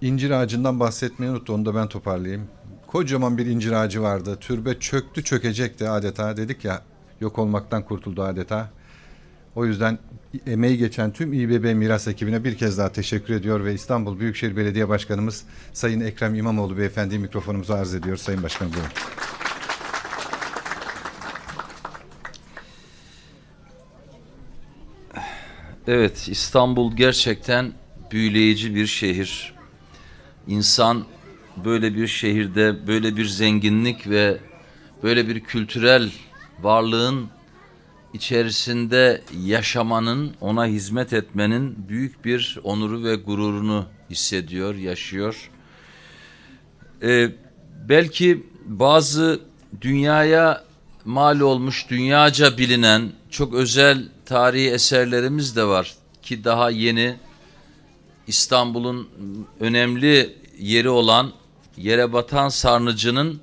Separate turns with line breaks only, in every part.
İncir ağacından bahsetmeyi unuttu. Onu da ben toparlayayım. Kocaman bir incir ağacı vardı. Türbe çöktü çökecekti adeta. Dedik ya yok olmaktan kurtuldu adeta. O yüzden emeği geçen tüm İBB Miras ekibine bir kez daha teşekkür ediyor ve İstanbul Büyükşehir Belediye Başkanımız Sayın Ekrem İmamoğlu Beyefendi'yi mikrofonumuzu arz ediyor. Sayın Başkanım buyurun.
Evet, İstanbul gerçekten büyüleyici bir şehir. İnsan böyle bir şehirde böyle bir zenginlik ve böyle bir kültürel varlığın içerisinde yaşamanın, ona hizmet etmenin büyük bir onuru ve gururunu hissediyor, yaşıyor. Ee, belki bazı dünyaya mal olmuş, dünyaca bilinen çok özel tarihi eserlerimiz de var ki daha yeni İstanbul'un önemli yeri olan Yerebatan Sarnıcı'nın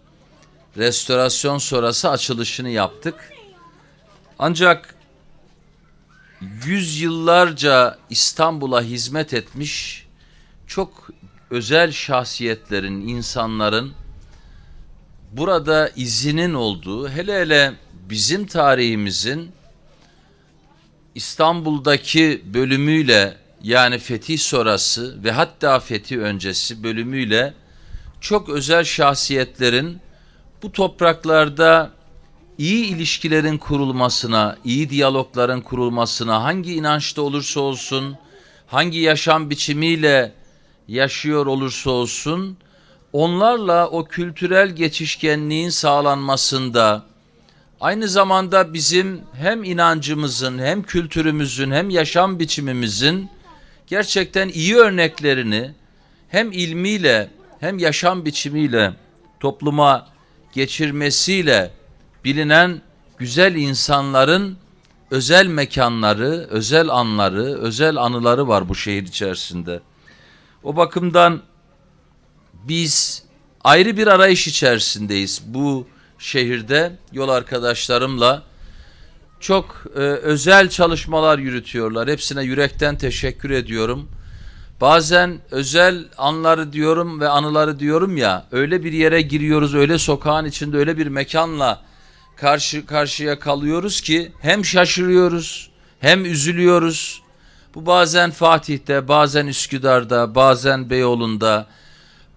restorasyon sonrası açılışını yaptık. Ancak yüzyıllarca İstanbul'a hizmet etmiş çok özel şahsiyetlerin, insanların burada izinin olduğu, hele hele bizim tarihimizin İstanbul'daki bölümüyle yani fetih sonrası ve hatta fetih öncesi bölümüyle çok özel şahsiyetlerin bu topraklarda iyi ilişkilerin kurulmasına, iyi diyalogların kurulmasına, hangi inançta olursa olsun, hangi yaşam biçimiyle yaşıyor olursa olsun, onlarla o kültürel geçişkenliğin sağlanmasında, aynı zamanda bizim hem inancımızın, hem kültürümüzün, hem yaşam biçimimizin gerçekten iyi örneklerini hem ilmiyle hem yaşam biçimiyle topluma geçirmesiyle bilinen güzel insanların özel mekanları, özel anları, özel anıları var bu şehir içerisinde. O bakımdan biz ayrı bir arayış içerisindeyiz bu şehirde yol arkadaşlarımla çok e, özel çalışmalar yürütüyorlar. Hepsine yürekten teşekkür ediyorum. Bazen özel anları diyorum ve anıları diyorum ya öyle bir yere giriyoruz öyle sokağın içinde öyle bir mekanla karşı karşıya kalıyoruz ki hem şaşırıyoruz hem üzülüyoruz. Bu bazen Fatih'te, bazen Üsküdar'da, bazen Beyoğlu'nda,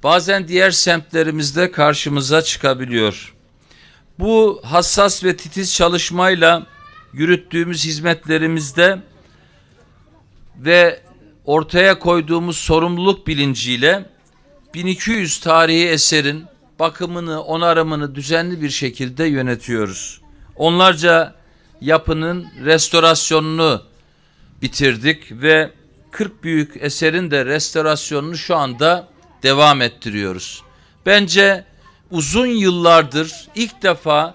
bazen diğer semtlerimizde karşımıza çıkabiliyor. Bu hassas ve titiz çalışmayla yürüttüğümüz hizmetlerimizde ve ortaya koyduğumuz sorumluluk bilinciyle 1200 tarihi eserin bakımını, onarımını düzenli bir şekilde yönetiyoruz. Onlarca yapının restorasyonunu bitirdik ve 40 büyük eserin de restorasyonunu şu anda devam ettiriyoruz. Bence uzun yıllardır ilk defa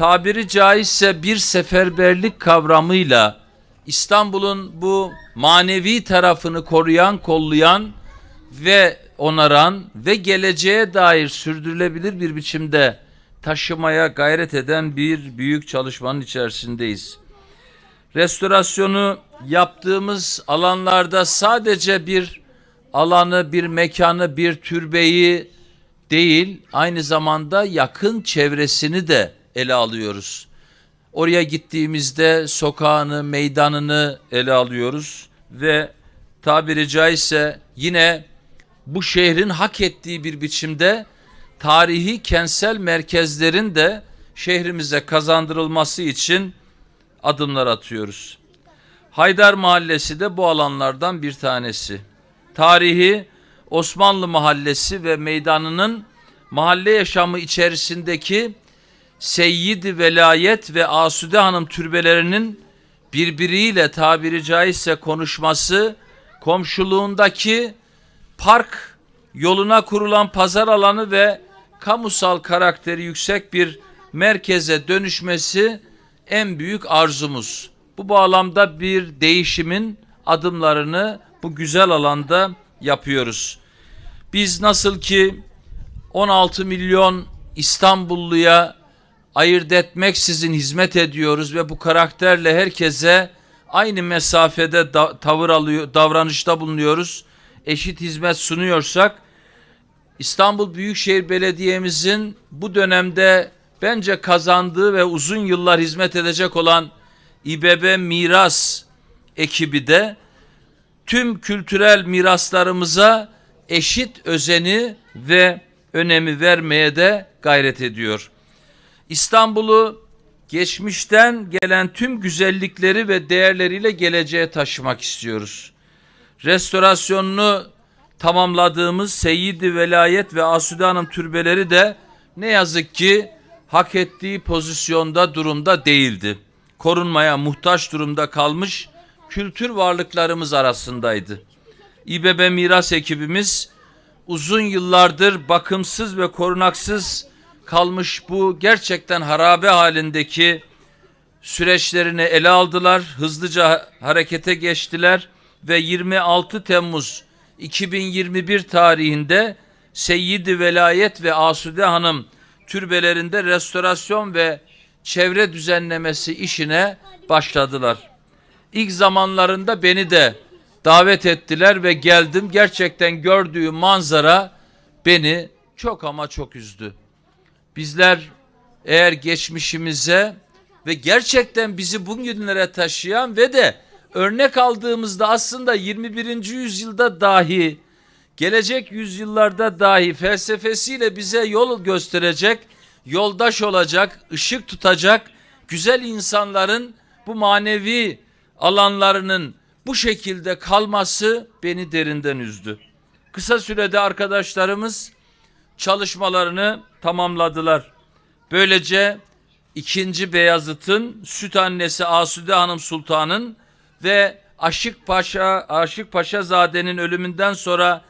tabiri caizse bir seferberlik kavramıyla İstanbul'un bu manevi tarafını koruyan, kollayan ve onaran ve geleceğe dair sürdürülebilir bir biçimde taşımaya gayret eden bir büyük çalışmanın içerisindeyiz. Restorasyonu yaptığımız alanlarda sadece bir alanı, bir mekanı, bir türbeyi değil, aynı zamanda yakın çevresini de ele alıyoruz. Oraya gittiğimizde sokağını, meydanını ele alıyoruz ve tabiri caizse yine bu şehrin hak ettiği bir biçimde tarihi kentsel merkezlerin de şehrimize kazandırılması için adımlar atıyoruz. Haydar Mahallesi de bu alanlardan bir tanesi. Tarihi Osmanlı Mahallesi ve meydanının mahalle yaşamı içerisindeki Seyyid Velayet ve Asude Hanım türbelerinin birbiriyle tabiri caizse konuşması, komşuluğundaki park yoluna kurulan pazar alanı ve kamusal karakteri yüksek bir merkeze dönüşmesi en büyük arzumuz. Bu bağlamda bir değişimin adımlarını bu güzel alanda yapıyoruz. Biz nasıl ki 16 milyon İstanbulluya ayırt etmeksizin hizmet ediyoruz ve bu karakterle herkese aynı mesafede da, tavır alıyor, davranışta bulunuyoruz. eşit hizmet sunuyorsak İstanbul Büyükşehir Belediye'mizin bu dönemde bence kazandığı ve uzun yıllar hizmet edecek olan İBB Miras ekibi de tüm kültürel miraslarımıza eşit özeni ve önemi vermeye de gayret ediyor. İstanbul'u geçmişten gelen tüm güzellikleri ve değerleriyle geleceğe taşımak istiyoruz. Restorasyonunu tamamladığımız Seyyid-i Velayet ve Asude Hanım türbeleri de ne yazık ki hak ettiği pozisyonda durumda değildi. Korunmaya muhtaç durumda kalmış kültür varlıklarımız arasındaydı. İBB Miras ekibimiz uzun yıllardır bakımsız ve korunaksız kalmış bu gerçekten harabe halindeki süreçlerini ele aldılar, hızlıca harekete geçtiler ve 26 Temmuz 2021 tarihinde Seyyid-i Velayet ve Asude Hanım türbelerinde restorasyon ve çevre düzenlemesi işine başladılar. İlk zamanlarında beni de davet ettiler ve geldim. Gerçekten gördüğüm manzara beni çok ama çok üzdü. Bizler eğer geçmişimize ve gerçekten bizi bugünlere taşıyan ve de örnek aldığımızda aslında 21. yüzyılda dahi gelecek yüzyıllarda dahi felsefesiyle bize yol gösterecek, yoldaş olacak, ışık tutacak güzel insanların bu manevi alanlarının bu şekilde kalması beni derinden üzdü. Kısa sürede arkadaşlarımız çalışmalarını tamamladılar. Böylece ikinci Beyazıt'ın süt annesi Asude Hanım Sultan'ın ve Aşık Paşa Aşık Paşazade'nin ölümünden sonra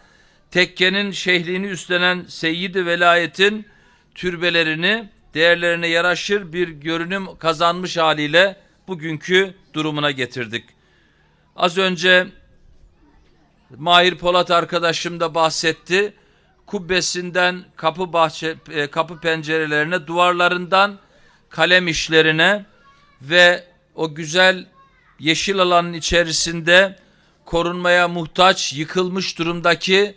tekkenin şehliğini üstlenen Seyyid-i Velayet'in türbelerini değerlerine yaraşır bir görünüm kazanmış haliyle bugünkü durumuna getirdik. Az önce Mahir Polat arkadaşım da bahsetti. Kubbesinden kapı bahçe e, kapı pencerelerine, duvarlarından kalem işlerine ve o güzel yeşil alanın içerisinde korunmaya muhtaç yıkılmış durumdaki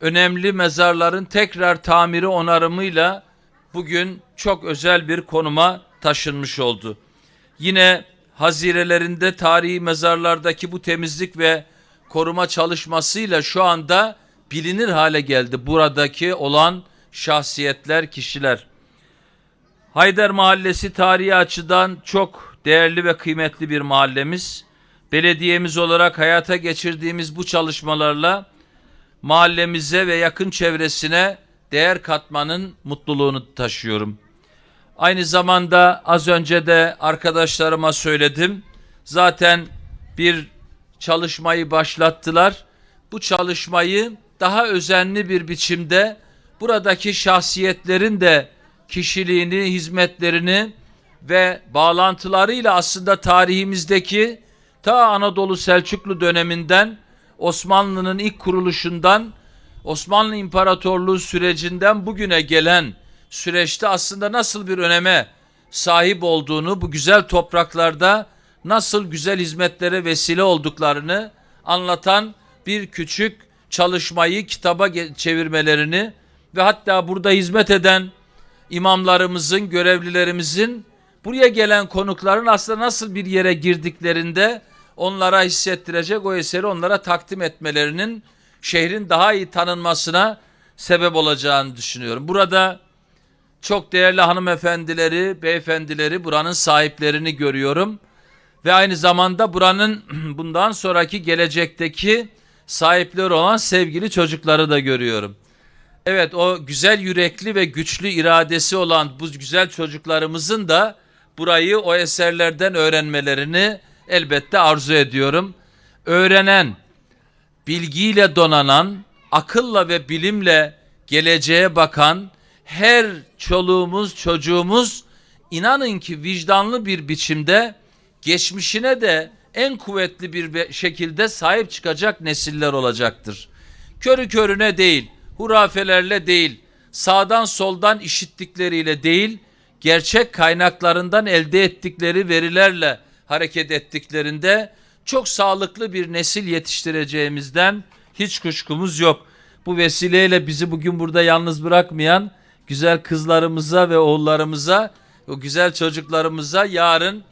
önemli mezarların tekrar tamiri onarımıyla bugün çok özel bir konuma taşınmış oldu. Yine hazirelerinde tarihi mezarlardaki bu temizlik ve koruma çalışmasıyla şu anda bilinir hale geldi buradaki olan şahsiyetler, kişiler. Haydar Mahallesi tarihi açıdan çok değerli ve kıymetli bir mahallemiz. Belediyemiz olarak hayata geçirdiğimiz bu çalışmalarla mahallemize ve yakın çevresine değer katmanın mutluluğunu taşıyorum. Aynı zamanda az önce de arkadaşlarıma söyledim. Zaten bir çalışmayı başlattılar. Bu çalışmayı daha özenli bir biçimde buradaki şahsiyetlerin de kişiliğini, hizmetlerini ve bağlantılarıyla aslında tarihimizdeki ta Anadolu Selçuklu döneminden Osmanlı'nın ilk kuruluşundan Osmanlı İmparatorluğu sürecinden bugüne gelen süreçte aslında nasıl bir öneme sahip olduğunu, bu güzel topraklarda nasıl güzel hizmetlere vesile olduklarını anlatan bir küçük çalışmayı kitaba çevirmelerini ve hatta burada hizmet eden imamlarımızın, görevlilerimizin buraya gelen konukların aslında nasıl bir yere girdiklerinde onlara hissettirecek o eseri onlara takdim etmelerinin şehrin daha iyi tanınmasına sebep olacağını düşünüyorum. Burada çok değerli hanımefendileri, beyefendileri, buranın sahiplerini görüyorum. Ve aynı zamanda buranın bundan sonraki gelecekteki sahipleri olan sevgili çocukları da görüyorum. Evet o güzel yürekli ve güçlü iradesi olan bu güzel çocuklarımızın da burayı o eserlerden öğrenmelerini elbette arzu ediyorum. Öğrenen, bilgiyle donanan, akılla ve bilimle geleceğe bakan her çoluğumuz, çocuğumuz inanın ki vicdanlı bir biçimde geçmişine de en kuvvetli bir şekilde sahip çıkacak nesiller olacaktır. Körü körüne değil, hurafelerle değil, sağdan soldan işittikleriyle değil, gerçek kaynaklarından elde ettikleri verilerle hareket ettiklerinde çok sağlıklı bir nesil yetiştireceğimizden hiç kuşkumuz yok. Bu vesileyle bizi bugün burada yalnız bırakmayan güzel kızlarımıza ve oğullarımıza, o güzel çocuklarımıza yarın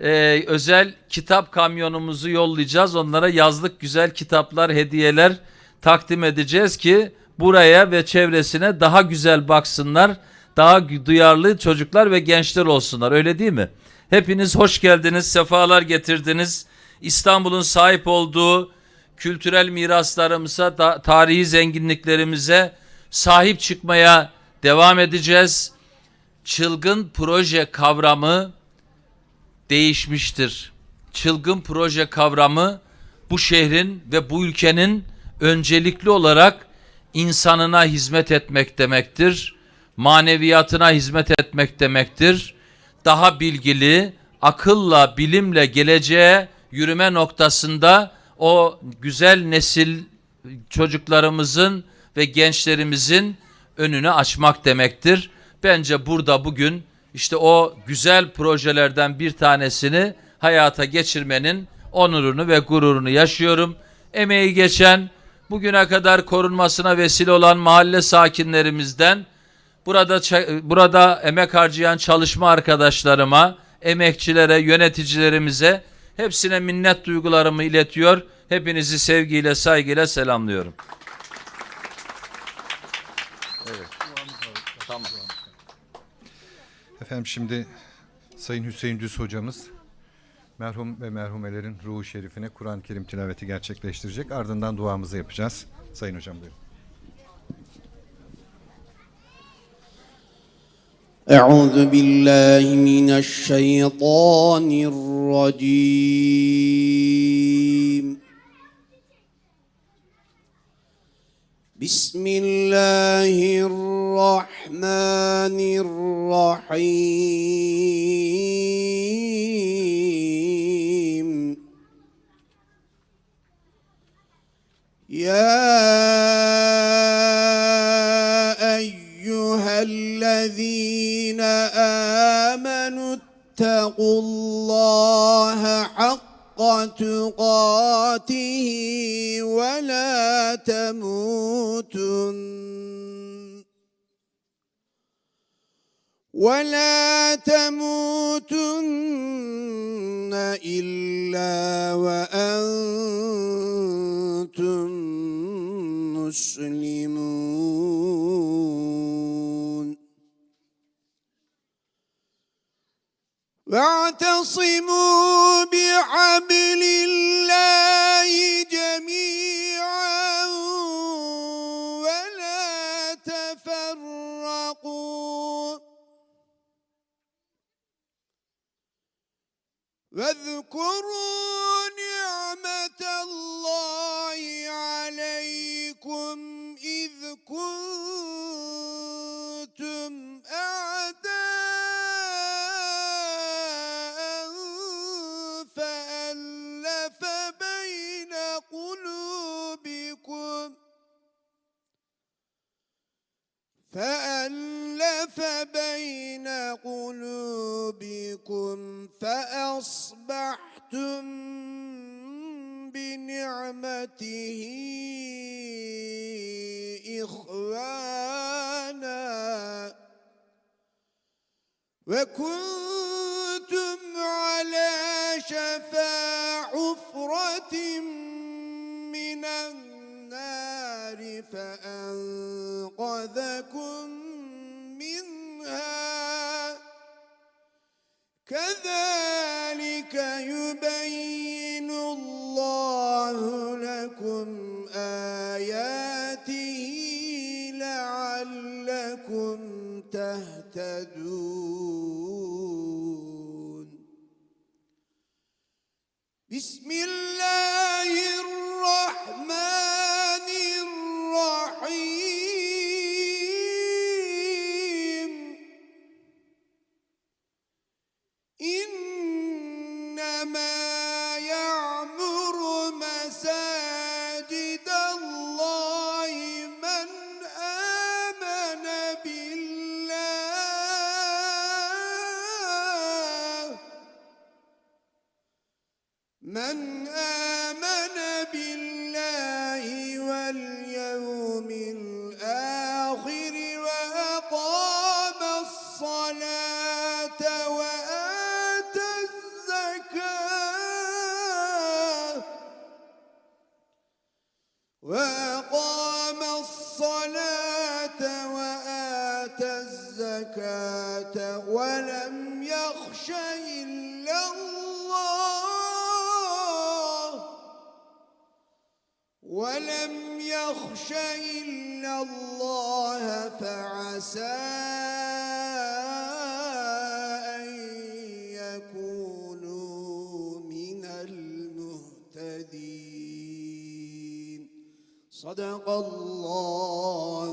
e, özel kitap kamyonumuzu yollayacağız. Onlara yazlık güzel kitaplar, hediyeler takdim edeceğiz ki buraya ve çevresine daha güzel baksınlar. Daha duyarlı çocuklar ve gençler olsunlar. Öyle değil mi? Hepiniz hoş geldiniz, sefalar getirdiniz. İstanbul'un sahip olduğu kültürel miraslarımıza, da, tarihi zenginliklerimize sahip çıkmaya devam edeceğiz. Çılgın proje kavramı değişmiştir. Çılgın proje kavramı bu şehrin ve bu ülkenin öncelikli olarak insanına hizmet etmek demektir. Maneviyatına hizmet etmek demektir. Daha bilgili, akılla, bilimle geleceğe yürüme noktasında o güzel nesil çocuklarımızın ve gençlerimizin önünü açmak demektir. Bence burada bugün işte o güzel projelerden bir tanesini hayata geçirmenin onurunu ve gururunu yaşıyorum. Emeği geçen, bugüne kadar korunmasına vesile olan mahalle sakinlerimizden burada burada emek harcayan çalışma arkadaşlarıma, emekçilere, yöneticilerimize hepsine minnet duygularımı iletiyor. Hepinizi sevgiyle, saygıyla selamlıyorum.
Efendim şimdi Sayın Hüseyin Düz hocamız merhum ve merhumelerin ruhu şerifine Kur'an-ı Kerim tilaveti gerçekleştirecek. Ardından duamızı yapacağız. Sayın hocam buyurun.
أعوذ بالله من الشيطان الرجيم بسم الله الرحمن الرحيم. يا أيها الذين آمنوا اتقوا الله حق تقاته ولا تموتن. ولا تموتن إلا وأنتم مسلمون. واعتصموا بحبل الله جميعا ولا تفرقوا. واذكروا نعمة الله فألف بين قلوبكم فأصبحتم بنعمته إخوانا وكنتم على شفا حفرة من النار فأنقذكم بسم الله يخش إلا الله فعسى أن يكونوا من المهتدين. صدق الله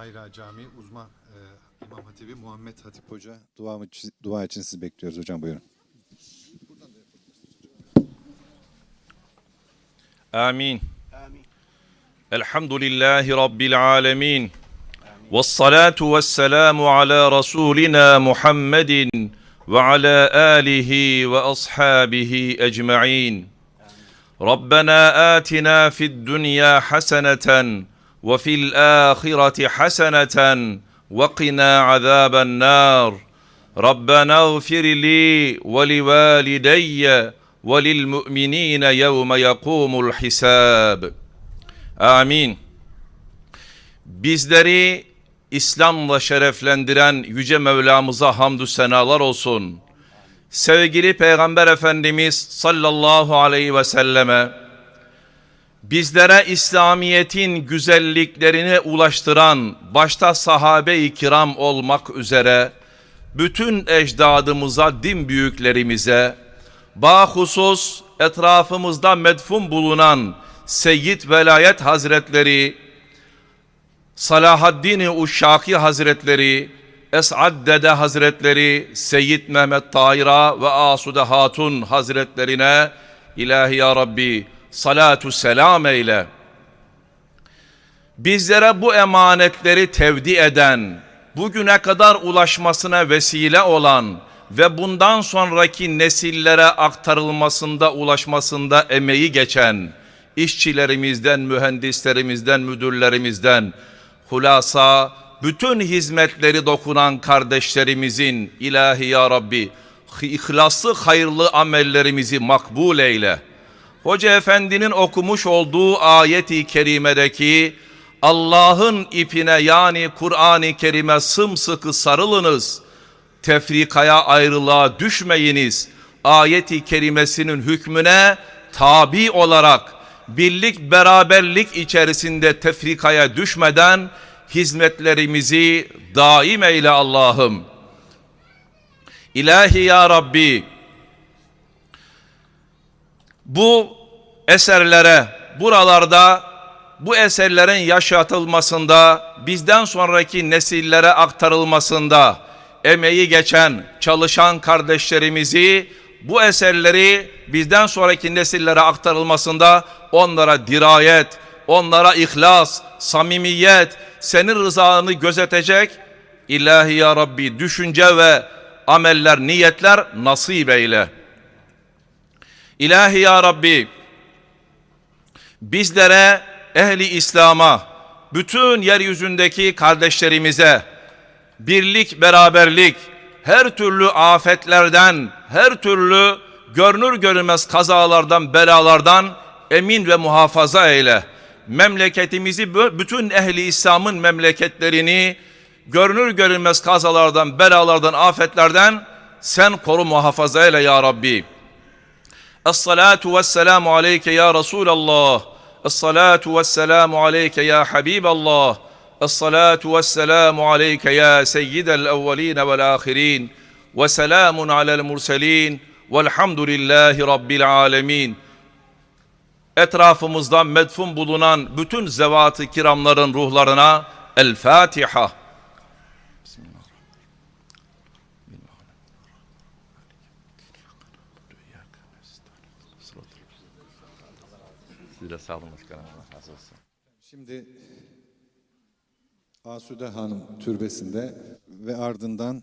Tahir Ağa Camii uzman e, İmam Hatibi Muhammed Hatip Hoca dua, dua için sizi bekliyoruz hocam buyurun.
آمين الحمد لله رب العالمين والصلاة والسلام على رسولنا محمد وعلى آله وأصحابه أجمعين ربنا آتنا في الدنيا حسنة وفي الآخرة حسنة وقنا عذاب النار ربنا اغفر لي ولوالدي وللمؤمنين يوم يقوم الحساب Amin. Bizleri İslam'la şereflendiren Yüce Mevlamıza hamdü senalar olsun. Sevgili Peygamber Efendimiz sallallahu aleyhi ve selleme bizlere İslamiyet'in güzelliklerini ulaştıran başta sahabe-i kiram olmak üzere bütün ecdadımıza, din büyüklerimize, bahusus etrafımızda medfun bulunan Seyyid Velayet Hazretleri, Salahaddin-i Uşşaki Hazretleri, Esad Dede Hazretleri, Seyyid Mehmet Tahir'a ve Asude Hatun Hazretlerine ilahi ya Rabbi salatu selam eyle. Bizlere bu emanetleri tevdi eden, bugüne kadar ulaşmasına vesile olan ve bundan sonraki nesillere aktarılmasında, ulaşmasında emeği geçen işçilerimizden, mühendislerimizden, müdürlerimizden, hulasa bütün hizmetleri dokunan kardeşlerimizin ilahi ya Rabbi ihlaslı hayırlı amellerimizi makbul eyle. Hoca Efendi'nin okumuş olduğu ayeti kerimedeki Allah'ın ipine yani Kur'an-ı Kerim'e sımsıkı sarılınız. Tefrikaya ayrılığa düşmeyiniz. Ayeti kerimesinin hükmüne tabi olarak birlik beraberlik içerisinde tefrikaya düşmeden hizmetlerimizi daim eyle Allah'ım. İlahi ya Rabbi bu eserlere buralarda bu eserlerin yaşatılmasında bizden sonraki nesillere aktarılmasında emeği geçen çalışan kardeşlerimizi bu eserleri bizden sonraki nesillere aktarılmasında onlara dirayet, onlara ihlas, samimiyet, senin rızanı gözetecek ilahi ya Rabbi düşünce ve ameller, niyetler nasip eyle. İlahi ya Rabbi bizlere ehli İslam'a bütün yeryüzündeki kardeşlerimize birlik beraberlik her türlü afetlerden her türlü görünür görünmez kazalardan belalardan emin ve muhafaza eyle. Memleketimizi bütün ehli İslam'ın memleketlerini görünür görünmez kazalardan belalardan afetlerden sen koru muhafaza eyle ya Rabbi. Es-salatu vesselamu aleyke ya Resulallah. Es-salatu vesselamu aleyke ya Habiballah. Es-salatu vesselamu aleyke ya seyyidel evveline vel ahirin. Ve selamun alel murselin. Velhamdülillahi rabbil alemin. Etrafımızda medfun bulunan bütün zevat-ı kiramların ruhlarına El Fatiha. De sağ olun başkanım. Razı olsun.
Şimdi Asude Hanım türbesinde ve ardından